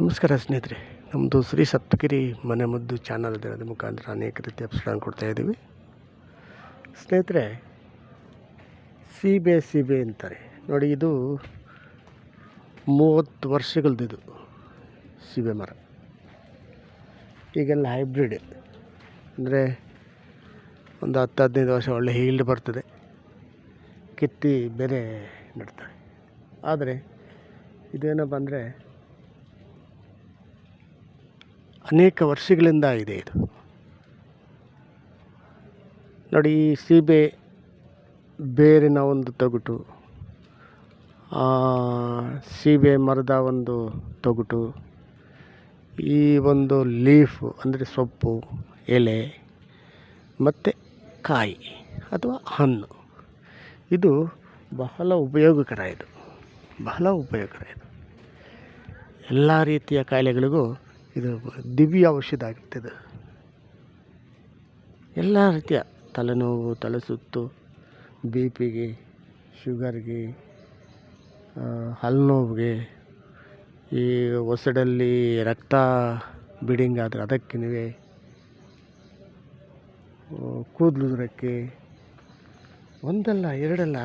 ನಮಸ್ಕಾರ ಸ್ನೇಹಿತರೆ ನಮ್ಮದು ಶ್ರೀ ಸಪ್ತಗಿರಿ ಮನೆ ಮದ್ದು ಚಾನಲ್ ಅದರ ಮುಖಾಂತರ ಅನೇಕ ರೀತಿಯ ಎಪಿಸೋಡನ್ನು ಕೊಡ್ತಾ ಇದ್ದೀವಿ. ಸ್ನೇಹಿತರೆ ಸೀಬೆ ಸೀಬೆ ಅಂತಾರೆ. ನೋಡಿ, ಇದು ಮೂವತ್ತು ವರ್ಷಗಳದ್ದು ಸೀಬೆ ಮರ. ಈಗೆಲ್ಲ ಹೈಬ್ರಿಡ್ ಅಂದರೆ ಒಂದು ಹತ್ತು, ಹದಿನೈದು ವರ್ಷ ಒಳ್ಳೆ ಹೀಲ್ಡ್ ಬರ್ತದೆ. ಕಿತ್ತಿ ಬೇರೆ ನೆಡ್ತಾರೆ. ಆದರೆ, ಇದೇನಪ್ಪ ಅಂದರೆ ಅನೇಕ ವರ್ಷಗಳಿಂದ ಇದೆ ಇದು. ನೋಡಿ, ಈ ಸೀಬೆ ಬೇರಿನ ಒಂದು ತೊಗಟು ಸೀಬೆ ಮರದ ಒಂದು ತೊಗಟು, ಈ ಒಂದು ಲೀಫ್ ಅಂದರೆ ಸೊಪ್ಪು, ಎಲೆ, ಮತ್ತು ಕಾಯಿ ಅಥವಾ ಹಣ್ಣು. ಇದು ಬಹಳ ಉಪಯೋಗಕರ ಇದು. ಬಹಳ ಉಪಯೋಗಕರ ಇದು. ಎಲ್ಲ ರೀತಿಯ ಕಾಯಿಲೆಗಳಿಗೂ ಇದು ದಿವ್ಯ ಔಷಧ ಆಗಿರ್ತದೆ ಎಲ್ಲ ರೀತಿಯ ತಲೆನೋವು ತಲೆ ಸುತ್ತು ಬಿ ಪಿಗೆ ಶುಗರ್ಗೆ ಹಲ್ಲು ನೋವಿಗೆ ಈ ಒಸಡಲ್ಲಿ ರಕ್ತ ಬಿಡಿಂಗ್ ಆದರೆ ಅದಕ್ಕೆ ನೀವೇ ಕೂದಲು ಉದುರಕ್ಕೆ, ಒಂದಲ್ಲ ಎರಡಲ್ಲ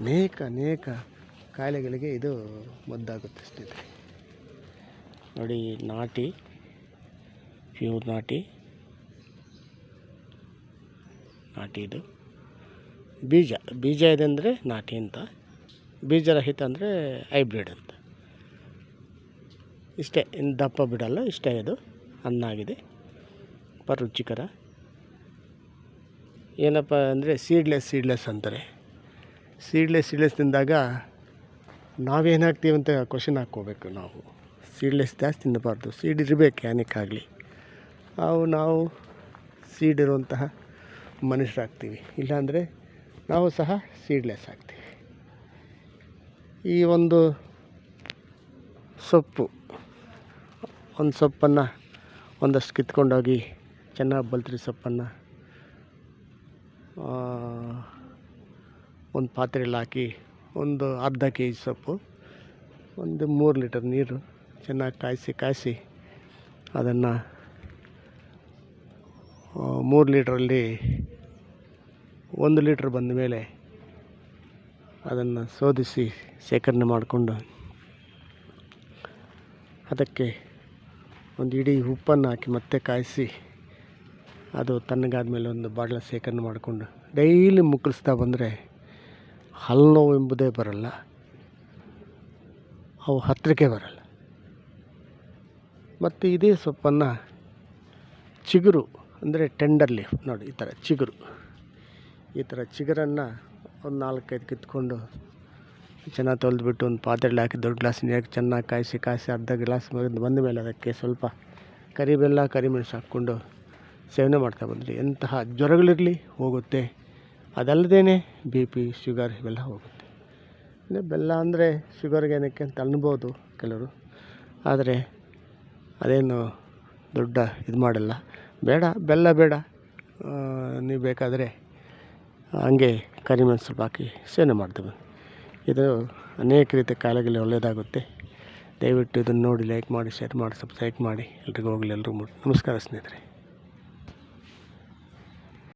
ಅನೇಕ ಅನೇಕ ಕಾಯಿಲೆಗಳಿಗೆ ಇದು ಮದ್ದಾಗುತ್ತೆ ಸ್ನೇಹಿತರೆ ನೋಡಿ, ನಾಟಿ ಪ್ಯೂರ್ ನಾಟಿ. ನಾಟಿ ಇದು. ಬೀಜ ಬೀಜ ಇದೆ ಅಂದರೆ ನಾಟಿ ಅಂತ. ಬೀಜರಹಿತ ಅಂದರೆ ಹೈಬ್ರಿಡ್ ಅಂತ. ಇಷ್ಟೇ, ಇನ್ನು ದಪ್ಪ ಬಿಡಲ್ಲ, ಇಷ್ಟೇ ಇದು. ಹಣ್ಣಾಗಿದೆ. ಪ ರುಚಿಕರ ಏನಪ್ಪ ಅಂದರೆ ಸೀಡ್ಲೆಸ್ ಸೀಡ್ಲೆಸ್ ಅಂತಾರೆ. ಸೀಡ್ಲೆಸ್ ಸೀಡ್ಲೆಸ್ ತಿಂದಾಗ ನಾವೇನು ಹಾಕ್ತೀವಿ ಅಂತ ಕ್ವಶನ್ ಹಾಕ್ಕೋಬೇಕು ನಾವು. ಸೀಡ್ಲೆಸ್ ಜಾಸ್ತಿ ತಿನ್ನಬಾರ್ದು ಸೀಡ್ ಇರಬೇಕು ಯಾನಕ್ಕಾಗಲಿ ಅವು ನಾವು ಸೀಡ್ ಇರುವಂತಹ ಮನುಷ್ಯರಾಗ್ತೀವಿ. ಇಲ್ಲಾಂದರೆ ನಾವು ಸಹ ಸೀಡ್ಲೆಸ್ ಆಗ್ತೀವಿ. ಈ ಒಂದು ಸೊಪ್ಪು, ಒಂದು ಸೊಪ್ಪನ್ನು ಒಂದಷ್ಟು ಕಿತ್ಕೊಂಡೋಗಿ ಚೆನ್ನಾಗಿ ಬಲ್ತ್ರಿ ಸೊಪ್ಪನ್ನು ಒಂದು ಪಾತ್ರೆಯಲ್ಲಿ ಹಾಕಿ ಒಂದು ಅರ್ಧ ಕೆ ಜಿ ಸೊಪ್ಪು, ಒಂದು ಮೂರು ಲೀಟರ್ ನೀರು ಚೆನ್ನಾಗಿ ಕಾಯಿಸಿ ಕಾಯಿಸಿ ಅದನ್ನು ಮೂರು ಲೀಟ್ರಲ್ಲಿ ಒಂದು ಲೀಟ್ರ್ ಬಂದ ಮೇಲೆ ಅದನ್ನು ಶೋಧಿಸಿ ಶೇಖರಣೆ ಮಾಡಿಕೊಂಡು ಅದಕ್ಕೆ ಒಂದು ಇಡೀ ಉಪ್ಪನ್ನು ಹಾಕಿ ಮತ್ತೆ ಕಾಯಿಸಿ ಅದು ತಣ್ಣಗಾದ ಮೇಲೆ ಒಂದು ಬಾಟ್ಲ ಶೇಖರಣೆ ಮಾಡಿಕೊಂಡು ಡೈಲಿ ಮುಕ್ಕಳಿಸ್ತಾ ಬಂದರೆ ಹಲ್ಲು ನೋವು ಎಂಬುದೇ ಬರಲ್ಲ, ಅವು ಹತ್ತಿರಕ್ಕೆ ಬರಲ್ಲ. ಮತ್ತು ಇದೇ ಸೊಪ್ಪನ್ನು ಚಿಗುರು ಅಂದರೆ ಟೆಂಡರ್ ಲೀಫ್ ನೋಡಿ, ಈ ಥರ ಚಿಗುರು. ಈ ಥರ ಚಿಗುರನ್ನು ಒಂದು ನಾಲ್ಕೈದು ಕಿತ್ಕೊಂಡು ಚೆನ್ನಾಗಿ ತೊಳೆದ್ಬಿಟ್ಟು ಒಂದು ಪಾತ್ರೆಲಿ ಹಾಕಿ ದೊಡ್ಡ ಗ್ಲಾಸ್ ನೀರಿಗೆ ಚೆನ್ನಾಗಿ ಕಾಯಿಸಿ ಕಾಯಿಸಿ ಅರ್ಧ ಗ್ಲಾಸ್ ಬಂದ ಮೇಲೆ ಅದಕ್ಕೆ ಸ್ವಲ್ಪ ಕರಿಬೆಲ್ಲ, ಕರಿಮೆಣಸು ಹಾಕ್ಕೊಂಡು ಸೇವನೆ ಮಾಡ್ತಾ ಬಂದರೆ. ಎಂತಹ ಜ್ವರಗಳಿರಲಿ ಹೋಗುತ್ತೆ. ಅದಲ್ಲದೇ ಬಿ ಪಿ ಶುಗರ್ ಇವೆಲ್ಲ ಹೋಗುತ್ತೆ. ಅಂದರೆ ಬೆಲ್ಲ ಅಂದರೆ ಶುಗರ್ಗೆ ಏನಕ್ಕೆ ಅಂತ ಅನ್ಬೋದು ಕೆಲವರು. ಆದರೆ ಅದೇನು ದೊಡ್ಡ ಇದು ಮಾಡಲ್ಲ. ಬೇಡ, ಬೆಲ್ಲ ಬೇಡ. ನೀವು ಬೇಕಾದರೆ ಹಂಗೆ ಕರಿಮೆಣಸು ಸ್ವಲ್ಪ ಹಾಕಿ ಸೇವನೆ ಮಾಡ್ತೇವೆ ಇದು ಅನೇಕ ರೀತಿಯ ಕಾಯಿಲೆಗಳಿಗೆ ಒಳ್ಳೆಯದಾಗುತ್ತೆ. ದಯವಿಟ್ಟು ಇದನ್ನು ನೋಡಿ, ಲೈಕ್ ಮಾಡಿ, ಶೇರ್ ಮಾಡಿ, ಸಬ್ಸ್ಕ್ರೈಬ್ ಮಾಡಿ. ಎಲ್ರಿಗೂ ಹೋಗಲಿ ಎಲ್ಲರೂ ಮುಟ್. ನಮಸ್ಕಾರ ಸ್ನೇಹಿತರೆ.